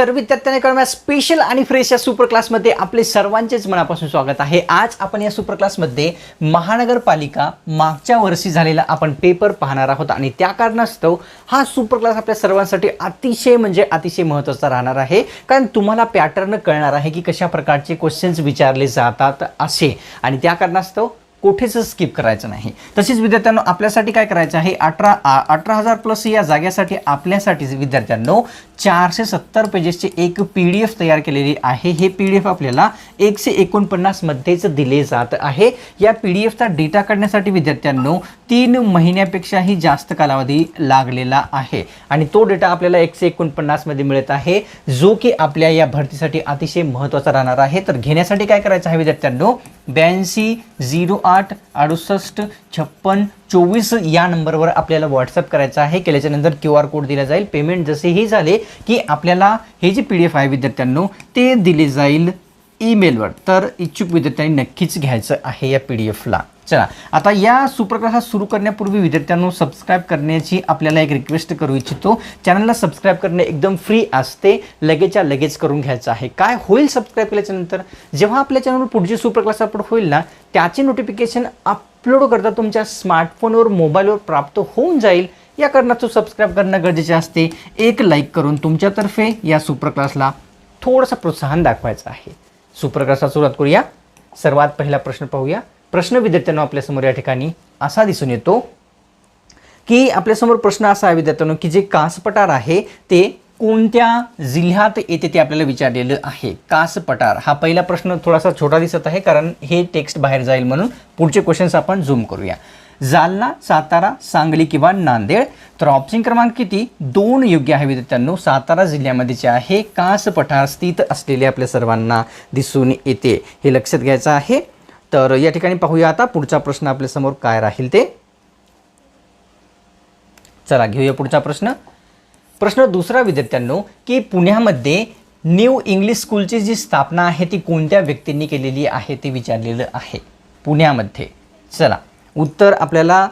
तर विद्यार्थ्यांनी कळम्या स्पेशल आणि फ्रेश या सुपर क्लासमध्ये आपले सर्वांचेच मनापासून स्वागत आहे. आज आपण या सुपर क्लासमध्ये महानगरपालिका मागच्या वर्षी झालेला आपण पेपर पाहणार आहोत आणि त्या कारणास्तव हा सुपर क्लास आपल्या सर्वांसाठी अतिशय म्हणजे अतिशय महत्त्वाचा राहणार आहे. कारण तुम्हाला पॅटर्न कळणार आहे की कशा प्रकारचे क्वेश्चन्स विचारले जातात असे. आणि त्या कारणास्तव कोठेच स्किप करायचं नाही. तसेच विद्यार्थ्यांनो आपल्यासाठी काय करायचं आहे? अठरा अठरा हजार प्लस या जाग्यासाठी आपल्यासाठी विद्यार्थ्यांनो चारशे सत्तर पेजेसची एक पी डी एफ तयार केलेली आहे. हे पी डी एफ आपल्याला एकशे एकोणपन्नासमध्येच दिले जात आहे. या पी डी एफचा डेटा काढण्यासाठी विद्यार्थ्यांनो तीन महिन्यापेक्षाही जास्त कालावधी लागलेला आहे. आणि तो डेटा आपल्याला एकशे एकोणपन्नासमध्ये मिळत आहे जो की आपल्या या भरतीसाठी अतिशय महत्त्वाचा राहणार आहे. तर घेण्यासाठी काय करायचं आहे विद्यार्थ्यांनो? ब्याऐंशी झिरो आठ अडुसष्ट छप्पन चोवीस या नंबरवर आपल्याला व्हॉट्सअप करायचं आहे. केल्याच्यानंतर क्यू आर कोड दिला जाईल. पेमेंट जसे हे झाले की आपल्याला हे जे पी डी एफ आहे विद्यार्थ्यांनो ते दिले जाईल. ईमेलवर. तर इच्छुक विद्यार्थ्यांनी नक्कीच घ्यायचं आहे या पी डी एफला. चला आता या सुप्रकाश सुरू करण्यापूर्वी विद्यार्थ्यांनो सबस्क्राईब करण्याची आपल्याला एक रिक्वेस्ट करू इच्छितो. चॅनलला सबस्क्राईब करणे एकदम फ्री असते. लगेचच्या लगेच करून घ्यायचं आहे. काय होईल सबस्क्राईब केल्याच्यानंतर जेव्हा आपल्या चॅनलवर पुढची सुप्रकाश अपलोड होईल ना त्याचे नोटिफिकेशन अपलोड करता तुमच्या स्मार्टफोनवर मोबाईलवर प्राप्त होऊन जाईल. या कारणाचं सबस्क्राईब करणं गरजेचे असते. एक लाईक करून तुमच्यातर्फे या सुपर क्लासला थोडंसं प्रोत्साहन दाखवायचं आहे. सुप्रकाशा सुरुवात करूया. सर्वात पहिला प्रश्न पाहूया. प्रश्न विद्यार्थ्यांना आपल्यासमोर या ठिकाणी असा दिसून येतो की आपल्यासमोर प्रश्न असा आहे विद्यार्थ्यांनो की जे कासपटार आहे ते कोणत्या जिल्ह्यात येते ते आपल्याला विचारलेलं आहे. कासपटार हा पहिला प्रश्न थोडासा छोटा दिसत आहे कारण हे टेक्स्ट बाहेर जाईल म्हणून पुढचे क्वेश्चन्स आपण झूम करूया. जालना सातारा सांगली किंवा नांदेड. तर ऑप्शन क्रमांक किती? दोन योग्य आहे विद्यार्थ्यांनो सातारा जिल्ह्यामध्ये जे आहे कास पठार स्थित असलेले आपल्या सर्वांना दिसून येते. हे लक्षात घ्यायचं आहे. तर या ठिकाणी पाहूया आता पुढचा प्रश्न आपल्यासमोर काय राहील ते. चला घेऊया पुढचा प्रश्न. प्रश्न दुसरा विद्यार्थ्यांनो की पुण्यामध्ये न्यू इंग्लिश स्कूलची जी स्थापना आहे ती कोणत्या व्यक्तींनी केलेली आहे ते विचारलेलं आहे. पुण्यामध्ये. चला. उत्तर आपल्याला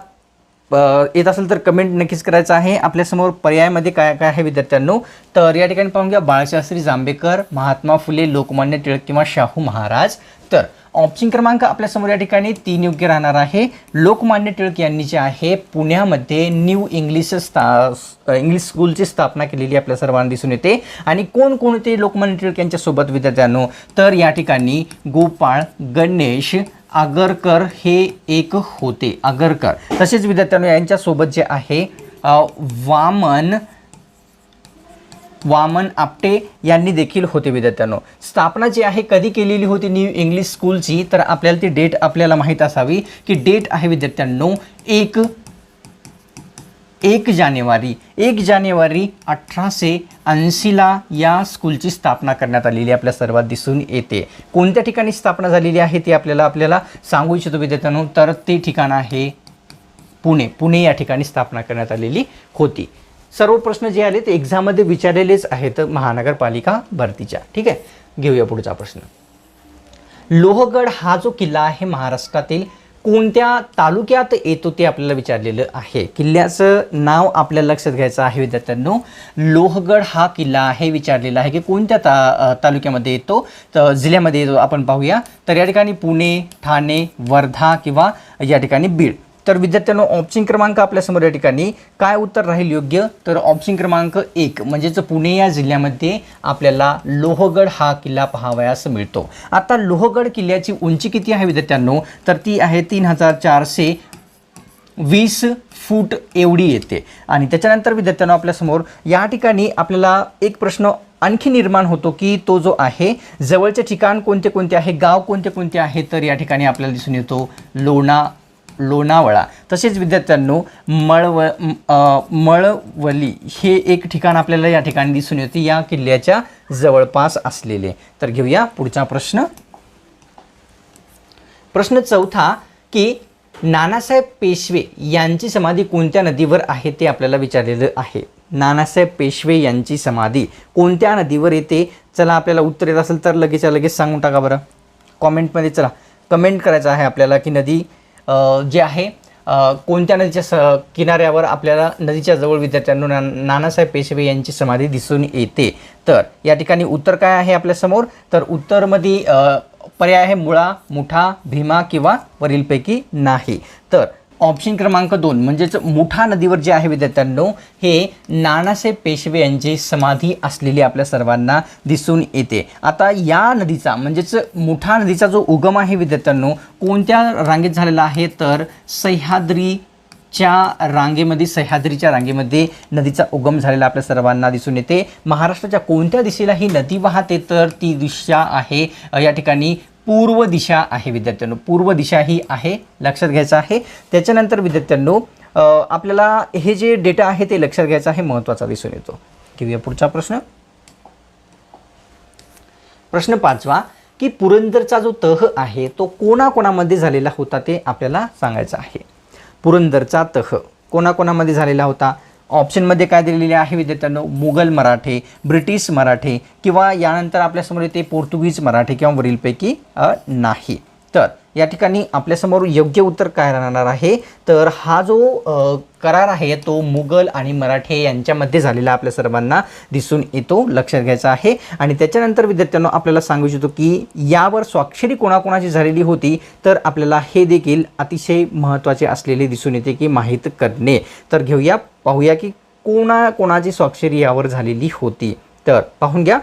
येत असेल तर कमेंट नक्कीच करायचं आहे. आपल्यासमोर पर्यायामध्ये काय काय आहे विद्यार्थ्यांनो? तर या ठिकाणी पाहून घ्या बाळशास्त्री जांभेकर महात्मा फुले लोकमान्य टिळक किंवा शाहू महाराज. तर ऑप्शन क्रमांक आपल्यासमोर या ठिकाणी तीन योग्य राहणार आहे. लोकमान्य टिळक यांनी जे आहे पुण्यामध्ये न्यू इंग्लिश स्था इंग्लिश स्कूलची स्थापना केलेली आपल्या सर्वांना दिसून येते. आणि कोणकोणते लोकमान्य टिळक यांच्यासोबत विद्यार्थ्यांनो? तर या ठिकाणी गोपाळ गणेश आगरकर हे एक होते. आगरकर तसेच विद्यार्थ्यांनो यांच्यासोबत जे आहे वामन वामन आपटे यांनी देखील होते विद्यार्थ्यांनो. स्थापना जी आहे कधी केलेली होती न्यू इंग्लिश स्कूलची? तर आपल्याला ती डेट आपल्याला माहीत असावी की डेट आहे विद्यार्थ्यांनो एक एक जानेवारी एक जानेवारी अठराशे ऐंशीला या स्कूलची स्थापना करण्यात आलेली आपल्या सर्वात दिसून येते. कोणत्या ठिकाणी स्थापना झालेली आहे ती आपल्याला आपल्याला सांगू इच्छितो विद्यार्थ्यांनो. तर ते ठिकाण आहे पुणे. पुणे या ठिकाणी स्थापना करण्यात आलेली होती. सर्व प्रश्न जे आले ते एक्झाममध्ये विचारलेलेच आहेत महानगरपालिका भरतीच्या. ठीक आहे? घेऊया पुढचा प्रश्न. लोहगड हा जो किल्ला आहे महाराष्ट्रातील कोणत्या तालुक्यात येतो ते आपल्याला विचारलेलं आहे. किल्ल्याचं नाव आपल्याला लक्षात घ्यायचं आहे विद्यार्थ्यांनो. लोहगड हा किल्ला आहे विचारलेला आहे की कोणत्या ता तालुक्यामध्ये येतो? तर जिल्ह्यामध्ये येतो आपण पाहूया. तर या ठिकाणी पुणे ठाणे वर्धा किंवा या ठिकाणी बीड. तर विद्यार्थ्यांनो ऑप्शन क्रमांक आपल्यासमोर या ठिकाणी. काय उत्तर राहील योग्य? तर ऑप्शन क्रमांक एक म्हणजेच पुणे या जिल्ह्यामध्ये आपल्याला लोहगड हा किल्ला पाहावयास मिळतो. आता लोहगड किल्ल्याची उंची किती आहे विद्यार्थ्यांनो? तर ती आहे तीन हजार चारशे वीस फूट एवढी येते. आणि त्याच्यानंतर विद्यार्थ्यांनो आपल्यासमोर या ठिकाणी आपल्याला एक प्रश्न आणखी निर्माण होतो की तो जो आहे जवळचे ठिकाण कोणते कोणते आहे गाव कोणते कोणते आहे तर या ठिकाणी आपल्याला दिसून येतो लोणा लोणावळा. तसेच विद्यार्थ्यांनो मळव मळवली हे एक ठिकाण आपल्याला या ठिकाणी दिसून येते. या किल्ल्याच्या जवळपास असलेले. तर घेऊया पुढचा प्रश्न. प्रश्न चौथा की नानासाहेब पेशवे यांची समाधी कोणत्या नदीवर आहे ते आपल्याला विचारलेलं आहे. नानासाहेब पेशवे यांची समाधी कोणत्या नदीवर येते? चला आपल्याला उत्तर येत असेल तर लगेच लगेच सांगून टाका बरं. कॉमेंटमध्ये चला. कमेंट करायचं आहे आपल्याला की नदी जे आहे कोणत्या नदीच्या स किनाऱ्यावर आपल्याला नदीच्या जवळ विद्यार्थ्यांना ना नानासाहेब पेशवे यांची समाधी दिसून येते. तर या ठिकाणी उत्तर काय आहे आपल्यासमोर तर उत्तरमध्ये पर्याय आहे मुळा मुठा भीमा किंवा वरीलपैकी नाही. तर ऑप्शन क्रमांक दोन म्हणजेच मुठा नदीवर जे आहे विद्यार्थ्यांनो हे नानासाहेब पेशवे यांची समाधी असलेली आपल्या सर्वांना दिसून येते. आता या नदीचा म्हणजेच मुठा नदीचा जो उगम आहे विद्यार्थ्यांनो कोणत्या रांगेत झालेला आहे? तर सह्याद्री च्या रांगेमध्ये सह्याद्रीच्या रांगेमध्ये नदीचा उगम झालेला आपल्या सर्वांना दिसून येते. महाराष्ट्राच्या कोणत्या दिशेला ही नदी वाहते? तर ती दिशा आहे या ठिकाणी पूर्व दिशा आहे विद्यार्थ्यांनो. पूर्व दिशा ही आहे लक्षात घ्यायचं आहे. त्याच्यानंतर विद्यार्थ्यांनो आपल्याला हे जे डेटा आहे ते लक्षात घ्यायचं आहे महत्त्वाचा दिसून येतो. घेऊया पुढचा प्रश्न. प्रश्न पाचवा की पुरंदरचा जो तह आहे तो कोणाकोणामध्ये झालेला होता ते आपल्याला सांगायचं आहे. पुरंदरचा तह कोणाकोणामध्ये झालेला होता? ऑप्शनमध्ये काय दिलेले आहे विद्यार्थ्यांनो? मुघल मराठे ब्रिटिश मराठे किंवा यानंतर आपल्यासमोर येते पोर्तुगीज मराठे किंवा वरीलपैकी नाही. तर या ठिकाणी आपल्यासमोर योग्य उत्तर काय राहणार आहे? तर हा जो करार आहे तो मुघल आणि मराठे यांच्यामध्ये झालेला आपल्या सर्वांना दिसून येतो लक्षात घ्यायचा आहे. आणि त्याच्यानंतर विद्यार्थ्यांना आपल्याला सांगू इच्छितो की यावर स्वाक्षरी कोणाकोणाची झालेली होती तर आपल्याला हे देखील अतिशय महत्त्वाचे असलेले दिसून येते की माहीत करणे. तर घेऊया पाहूया की कोणा कोणाची स्वाक्षरी यावर झालेली होती. तर पाहून घ्या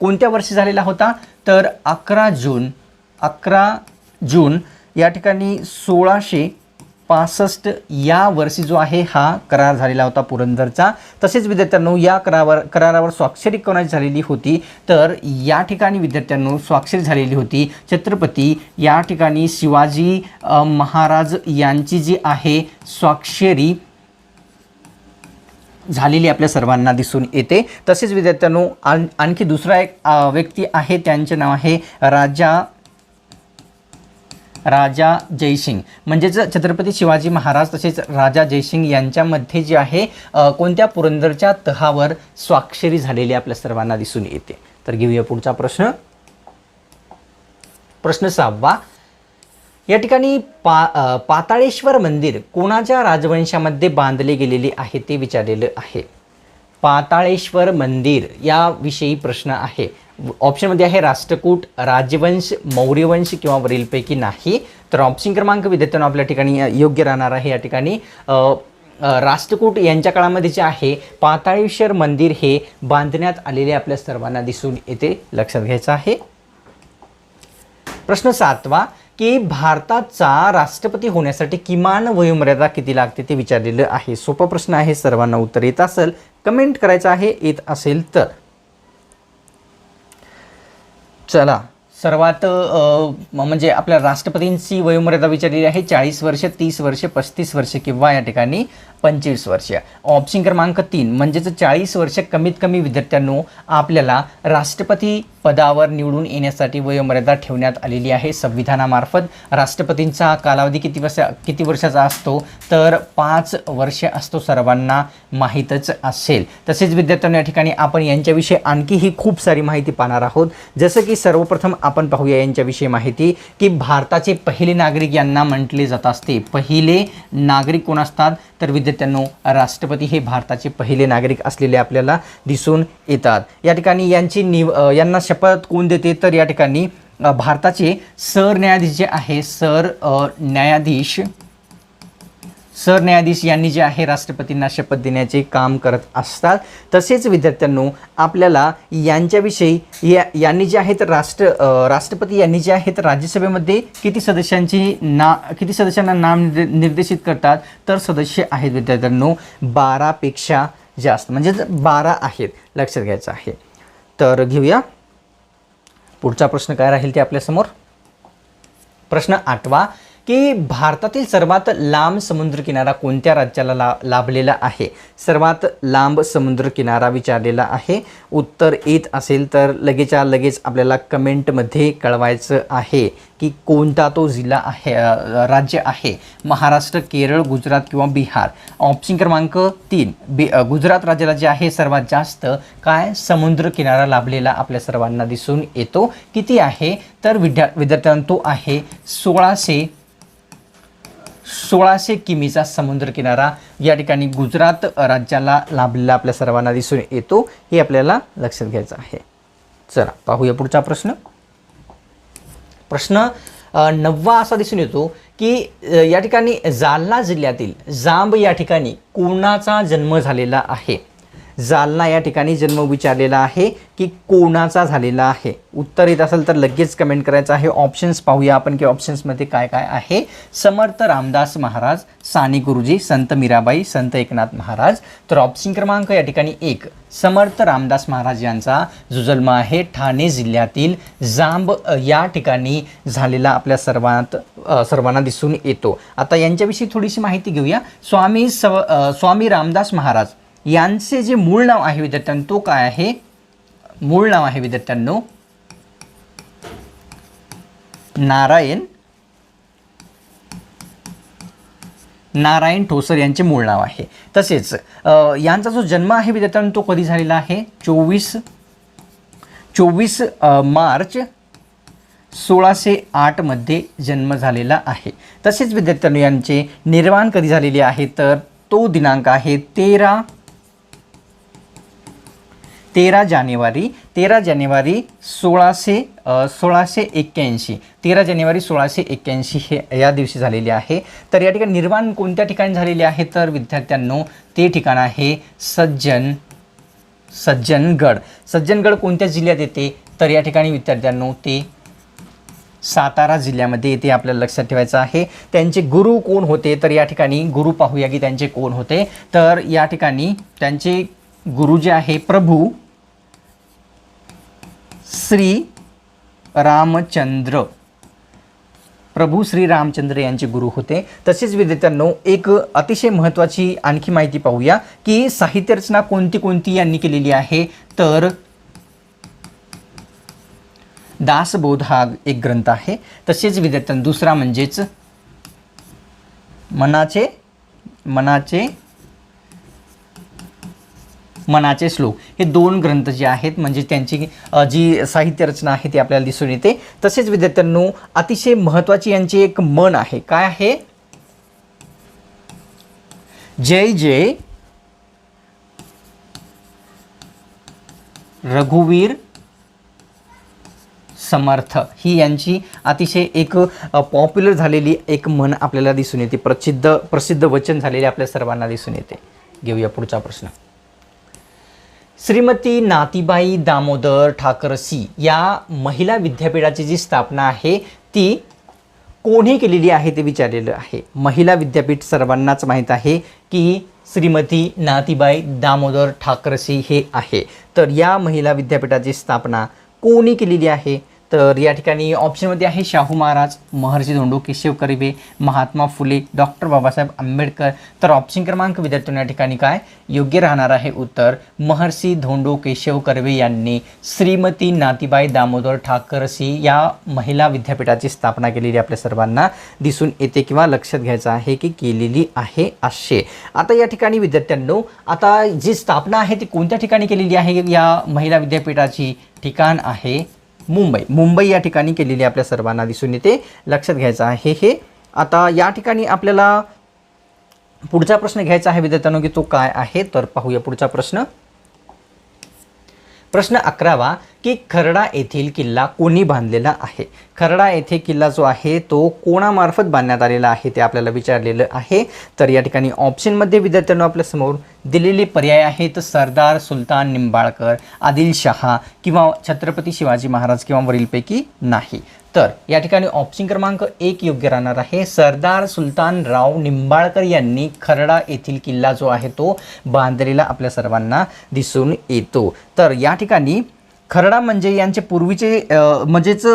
कोणत्या वर्षी झालेला होता? तर अकरा जून अकरा जून या ठिकाणी सोळाशे पासष्ट या वर्षी जो आहे हा करार झालेला होता पुरंदरचा. तसेच विद्यार्थ्यांनो या करारावर करारावर स्वाक्षरी कोणाची झालेली होती? तर या ठिकाणी विद्यार्थ्यांनो स्वाक्षरी झालेली होती छत्रपती या ठिकाणी शिवाजी महाराज यांची जी आहे स्वाक्षरी झालेली आपल्या सर्वांना दिसून येते. तसेच विद्यार्थ्यांनो आण आणखी दुसरा एक व्यक्ती आहे त्यांचे नाव आहे राजा राजा जयसिंग. म्हणजेच छत्रपती शिवाजी महाराज तसेच राजा जयसिंग यांच्यामध्ये जे आहे कोणत्या पुरंदरच्या तहावर स्वाक्षरी झालेली आपल्या सर्वांना दिसून येते? तर घेऊया पुढचा प्रश्न. प्रश्न सहावा. या ठिकाणी पा पाताळेश्वर मंदिर कोणाच्या राजवंशामध्ये बांधले गेलेले आहे ते विचारलेलं आहे. पाताळेश्वर मंदिर याविषयी प्रश्न आहे. ऑप्शनमध्ये आहे राष्ट्रकूट राजवंश मौर्यवंश किंवा वरीलपैकी नाही. तर ऑप्शन क्रमांक विद्यार्थ्यांना आपल्या ठिकाणी योग्य राहणार आहे या ठिकाणी. राष्ट्रकूट यांच्या काळामध्ये जे आहे पाताळेश्वर मंदिर हे बांधण्यात आलेले आपल्या सर्वांना दिसून येते. लक्षात घ्यायचं आहे. प्रश्न सातवा की भारताचा राष्ट्रपती होण्यासाठी किमान वयोमर्यादा किती लागते ते विचारलेलं आहे. सोपा प्रश्न आहे सर्वांना उत्तर येत असेल कमेंट करायचं आहे येत असेल तर. चला. सर्वात म्हणजे आपल्या राष्ट्रपतींची वयोमर्यादा विचारलेली आहे चाळीस वर्ष तीस वर्ष पस्तीस वर्ष किंवा या ठिकाणी पंचवीस वर्ष. ऑप्शन क्रमांक तीन म्हणजेच चाळीस वर्ष कमीत कमी विद्यार्थ्यांनो आपल्याला राष्ट्रपती पदावर निवडून येण्यासाठी वयोमर्यादा ठेवण्यात आलेली आहे संविधानामार्फत. राष्ट्रपतींचा कालावधी किती वर्ष किती वर्षाचा असतो? तर पाच वर्ष असतो सर्वांना माहीतच असेल. तसेच विद्यार्थ्यांना या ठिकाणी आपण यांच्याविषयी आणखीही खूप सारी माहिती पाहणार आहोत. जसं की सर्वप्रथम आपण पाहूया यांच्याविषयी माहिती की भारताचे पहिले नागरिक यांना म्हटले जात असते. पहिले नागरिक कोण असतात? तर विद्या म्हणजे विद्यार्थ्यांनो राष्ट्रपती हे भारताचे पहिले नागरिक असलेले आपल्याला दिसून येतात. या ठिकाणी यांची निव यांना शपथ कोण देते? तर या ठिकाणी भारताचे सरन्यायाधीश जे आहे सर अ, न्यायाधीश सरन्यायाधीश यांनी जे आहे राष्ट्रपतींना शपथ देण्याचे काम करत असतात. तसेच विद्यार्थ्यांनो आपल्याला यांच्याविषयी या यांनी जे आहेत राष्ट्र राष्ट्रपती यांनी जे आहेत राज्यसभेमध्ये किती सदस्यांची ना किती सदस्यांना नाम निर्देशित करतात तर सदस्य आहेत विद्यार्थ्यांनो बारापेक्षा जास्त. म्हणजेच बारा आहेत लक्षात घ्यायचं आहे. तर घेऊया. पुढचा प्रश्न काय राहील ते आपल्यासमोर? प्रश्न आठवा. की भारतातील सर्वात लांब समुद्रकिनारा कोणत्या राज्याला ला लाभलेला आहे? सर्वात लांब समुद्रकिनारा विचारलेला आहे. उत्तर येत असेल तर लगेचच्या लगेच आपल्याला कमेंटमध्ये कळवायचं आहे की कोणता तो जिल्हा आहे राज्य आहे. महाराष्ट्र केरळ गुजरात किंवा बिहार. ऑप्शन क्रमांक तीन. बी गुजरात राज्याला जे आहे सर्वात जास्त काय समुद्र किनारा लाभलेला आपल्या सर्वांना दिसून येतो. किती आहे? तर विद्या विद्यार्थ्यांना तो आहे सोळाशे सोळाशे किमीचा समुद्रकिनारा या ठिकाणी गुजरात राज्याला लाभलेला आपल्या सर्वांना दिसून येतो. हे आपल्याला लक्षात घ्यायचं आहे. चला पाहूया पुढचा प्रश्न. प्रश्न नववा असा दिसून येतो की या ठिकाणी जालना जिल्ह्यातील जांब या ठिकाणी कोणाचा जन्म झालेला आहे. जालना या ठिकाणी जन्म विचारलेला आहे की कोणाचा झालेला आहे? उत्तर येत असेल तर लगेच कमेंट करायचं आहे. ऑप्शन्स पाहूया आपण की ऑप्शन्समध्ये काय काय आहे. समर्थ रामदास महाराज साने गुरुजी संत मीराबाई संत एकनाथ महाराज. तर ऑप्शन क्रमांक या ठिकाणी एक. समर्थ रामदास महाराज यांचा जो जन्म आहे ठाणे जिल्ह्यातील जांब या ठिकाणी झालेला आपल्या सर्वांत सर्वांना दिसून येतो. आता यांच्याविषयी थोडीशी माहिती घेऊया. स्वामी सव स्वामी रामदास महाराज यांचे जे मूळ नाव आहे विद्यार्थ्यांनो तो काय आहे? मूळ नाव आहे विद्यार्थ्यांनो नारायण नारायण ठोसर यांचे मूळ नाव आहे. तसेच यांचा जो जन्म आहे विद्यार्थ्यांनो तो कधी झालेला आहे? चोवीस चोवीस मार्च सोळाशे आठमध्ये जन्म झालेला आहे. तसेच विद्यार्थ्यांनो यांचे निर्माण कधी झालेले आहे? तर तो दिनांक आहे तेरा तेरा जानेवारी तेरा जानेवारी सोळाशे सोळाशे एक्क्याऐंशी. तेरा जानेवारी सोळाशे एक्क्याऐंशी हे या दिवशी झालेले आहे. तर या ठिकाणी निर्माण कोणत्या ठिकाणी झालेले आहे? तर विद्यार्थ्यांनो ते ठिकाण आहे सज्जन सज्जनगड. सज्जनगड कोणत्या जिल्ह्यात येते? तर या ठिकाणी विद्यार्थ्यांनो ते सातारा जिल्ह्यामध्ये येथे आपल्याला लक्षात ठेवायचं आहे. त्यांचे गुरु कोण होते? तर या ठिकाणी गुरु पाहूया की त्यांचे कोण होते. तर या ठिकाणी त्यांचे गुरु जे आहे प्रभू श्री रामचंद्र. प्रभू श्री रामचंद्र यांचे गुरु होते. तसेच विद्यार्थ्यांनो एक अतिशय महत्त्वाची आणखी माहिती पाहूया की साहित्य रचना कोणती कोणती यांनी केलेली आहे. तर दासबोध हा एक ग्रंथ आहे. तसेच विद्यार्थ्यांनो दुसरा म्हणजेच मनाचे मनाचे मनाचे श्लोक हे दोन ग्रंथ जे आहेत म्हणजे त्यांची जी साहित्य रचना आहे ती आपल्याला दिसून येते. तसेच विद्यार्थ्यांनो अतिशय महत्त्वाची यांची एक मन आहे. काय आहे? जय जय रघुवीर समर्थ. ही यांची अतिशय एक पॉप्युलर झालेली एक म्हण आपल्याला दिसून येते. प्रसिद्ध प्रसिद्ध वचन झालेले आपल्या सर्वांना दिसून येते. घेऊया पुढचा प्रश्न. श्रीमती नातीबाई दामोदर ठाकरसी या महिला विद्यापीठाची जी स्थापना आहे ती कोणी केलेली आहे ते विचारलेलं आहे. महिला विद्यापीठ सर्वांनाच माहीत आहे की श्रीमती नातीबाई दामोदर ठाकरसी हे आहे. तर या महिला विद्यापीठाची स्थापना कोणी केलेली आहे? तर या ठिकाणी ऑप्शनमध्ये आहे शाहू महाराज महर्षी धोंडो केशव कर्वे महात्मा फुले डॉक्टर बाबासाहेब आंबेडकर. तर ऑप्शन क्रमांक विद्यार्थ्यांना या ठिकाणी काय? योग्य राहणार आहे उत्तर. महर्षी धोंडो केशव कर्वे यांनी श्रीमती नातीबाई दामोदर ठाकरसी या महिला विद्यापीठाची स्थापना केलेली आपल्या सर्वांना. दिसून येते किंवा लक्षात घ्यायचं आहे की केलेली आहे असे. आता या ठिकाणी विद्यार्थ्यांनो आता जी स्थापना आहे ती कोणत्या ठिकाणी केलेली आहे? या महिला विद्यापीठाची ठिकाण आहे. मुंबई. मुंबई या ठिकाणी केलेली आपल्या सर्वांना दिसून येते. लक्षात घ्यायचं आहे हे. आता या ठिकाणी आपल्याला पुढचा प्रश्न घ्यायचा आहे विद्यार्थ्यांनो की तो काय आहे? तर पाहूया पुढचा प्रश्न. प्रश्न अकरावा की खरडा येथील किल्ला कोणी बांधलेला आहे? खरडा येथे किल्ला जो आहे तो कोणामार्फत बांधण्यात आलेला आहे ते आपल्याला विचारलेलं आहे. तर या ठिकाणी ऑप्शनमध्ये विद्यार्थ्यांना आपल्यासमोर दिलेले पर्याय आहेत. सरदार सुलतान निंबाळकर आदिलशहा किंवा छत्रपती शिवाजी महाराज किंवा वरीलपैकी नाही. तर या ठिकाणी ऑप्शन क्रमांक एक योग्य राहणार आहे. सरदार सुलतान राव निंबाळकर यांनी खरडा येथील किल्ला जो आहे तो बांधलेला आपल्या सर्वांना दिसून येतो. तर या ठिकाणी खरडा म्हणजे यांचे पूर्वीचे म्हणजेच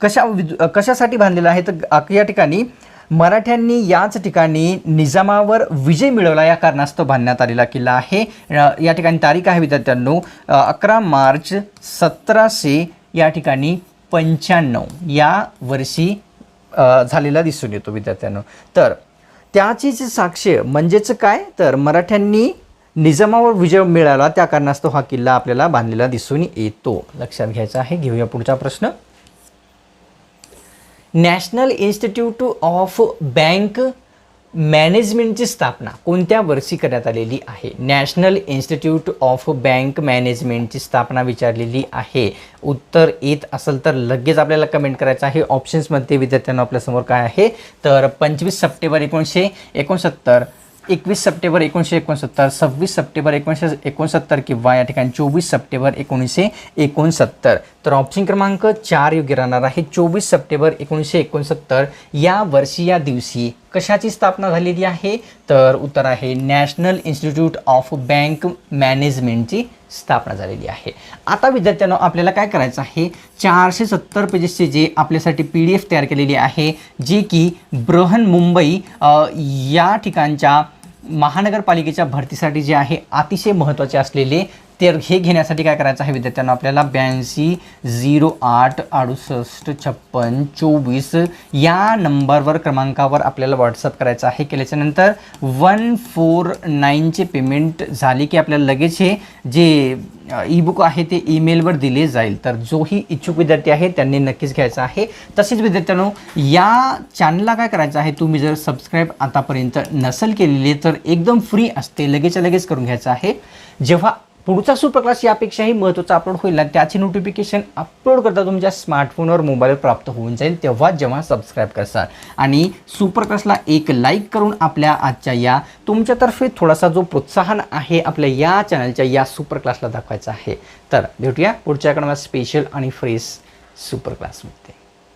कशा विद- कशासाठी बांधलेलं आहे? तर या ठिकाणी मराठ्यांनी याच ठिकाणी निजामावर विजय मिळवला. या कारणास्तव बांधण्यात आलेला किल्ला आहे. या ठिकाणी तारीख आहे विद्यार्थ्यांनो अकरा मार्च सतराशे या ठिकाणी पंच्याण्णव या वर्षी झालेला दिसून येतो विद्यार्थ्यांनो. तर त्याचीच साक्ष म्हणजेच काय? तर मराठ्यांनी निजामावर विजय मिळाला त्या कारणास्तव हा किल्ला आपल्याला बांधलेला दिसून येतो. लक्षात घ्यायचा आहे घेऊया पुढचा प्रश्न. नॅशनल इन्स्टिट्यूट ऑफ बँक मॅनेजमेंटची स्थापना कोणत्या वर्षी करण्यात आलेली आहे? नॅशनल इन्स्टिट्यूट ऑफ बँक मॅनेजमेंटची स्थापना विचारलेली आहे. उत्तर येत असेल तर लगेच आपल्याला कमेंट करायचं आहे. ऑप्शन्समध्ये विद्यार्थ्यांना आपल्यासमोर काय आहे? तर पंचवीस सप्टेंबर एकोणीसशे एकोणसत्तर एकवीस सप्टेंबर एकोणीसशे एकोणसत्तर सव्वीस सप्टेंबर एकोणीसशे एकोणसत्तर किंवा या ठिकाणी चोवीस सप्टेंबर एकोणीसशे एकोणसत्तर. तर ऑप्शन क्रमांक चार योग्य राहणार आहे. चोवीस सप्टेंबर एकोणीसशे एकोणसत्तर या वर्षी या दिवशी कशाची स्थापना झालेली आहे? तर उत्तर आहे नॅशनल इन्स्टिट्यूट ऑफ बँक मॅनेजमेंटची स्थापना झालेली आहे. आता विद्यार्थ्यांनो आपल्याला काय करायचं आहे? चारशे सत्तर पेजेसचे जे आपल्यासाठी पी डी एफ तयार केलेली आहे जी की ब्रहन मुंबई या ठिकाणच्या महानगरपालिकेच्या भरतीसाठी जे आहे अतिशय महत्त्वाचे असलेले तर हे घेण्यासाठी काय करायचं आहे विद्यार्थ्यांना? आपल्याला ब्याऐंशी झिरो आठ अडुसष्ट छप्पन चोवीस या नंबरवर क्रमांकावर आपल्याला व्हॉट्सअप करायचं आहे. केल्याच्यानंतर वन फोर नाईनचे पेमेंट झाले की आपल्याला लगेच हे जे ईबुक आहे ते ईमेलवर दिले जाईल. तर जोही इच्छुक विद्यार्थी आहे त्यांनी नक्कीच घ्यायचा आहे. तसेच विद्यार्थ्यांनो या चॅनलला काय करायचं आहे? तुम्ही जर सबस्क्राईब आतापर्यंत नसेल केलेली तर एकदम फ्री असते. लगेच लगेच करून घ्यायचं आहे. जेव्हा पुढचा सुप्रकाश यापेक्षाही महत्त्वाचा अपलोड होईल आणि त्याची नोटिफिकेशन अपलोड करता तुमच्या स्मार्टफोनवर मोबाईलवर प्राप्त होऊन जाईल तेव्हा जेव्हा सबस्क्राईब करसाल. आणि सुप्रकाशला एक लाईक करून आपल्या आजच्या या तुमच्यातर्फे थोडासा जो प्रोत्साहन आहे आपल्या या चॅनलच्या या सुपर क्लासला दाखवायचा आहे. तर भेटूया पुढच्या कडे स्पेशल आणि फ्रेश सुपर क्लासमध्ये